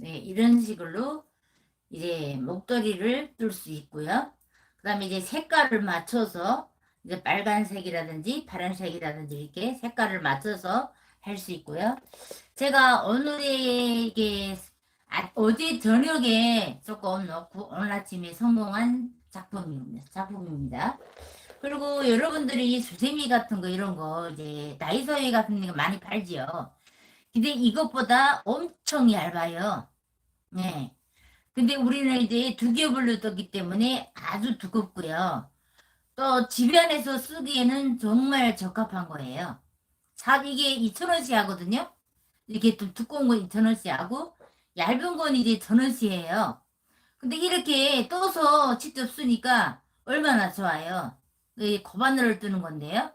네, 이런 식으로 이제 목도리를 뜰수 있고요. 그 다음에 이제 색깔을 맞춰서 이제 빨간색이라든지 파란색이라든지 이렇게 색깔을 맞춰서 할 수 있고요. 제가 오늘에 이게 아, 어제 저녁에 조금 넣고 오늘 아침에 성공한 작품입니다. 작품입니다. 그리고 여러분들이 수세미 같은 거 이런 거 이제 다이소에 같은 거 많이 팔지요. 근데 이것보다 엄청 얇아요. 네. 근데 우리는 이제 두 겹을로 떴기 때문에 아주 두껍고요. 또 집안에서 쓰기에는 정말 적합한 거예요. 자, 이게 2,000원씩 하거든요. 이렇게 좀 두꺼운 건 2,000원씩 하고 얇은 건 이제 1,000원씩이에요. 근데 이렇게 떠서 직접 쓰니까 얼마나 좋아요. 이 코바늘을 뜨는 건데요.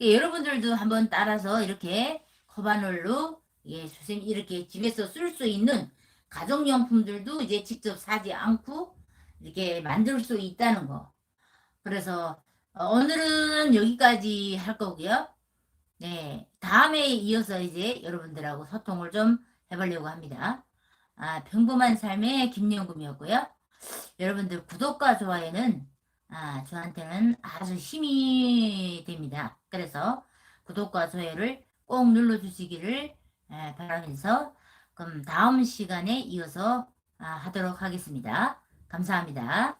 예, 여러분들도 한번 따라서 이렇게 코바늘로 예, 선생님 이렇게 집에서 쓸 수 있는 가정용품들도 이제 직접 사지 않고 이렇게 만들 수 있다는 거. 그래서 어, 오늘은 여기까지 할 거고요. 네, 다음에 이어서 이제 여러분들하고 소통을 좀 해보려고 합니다. 아, 평범한 삶의 김영금이었고요. 여러분들 구독과 좋아요는 아, 저한테는 아주 힘이 됩니다. 그래서 구독과 좋아요를 꼭 눌러주시기를 에, 바라면서 그럼 다음 시간에 이어서 아, 하도록 하겠습니다. 감사합니다.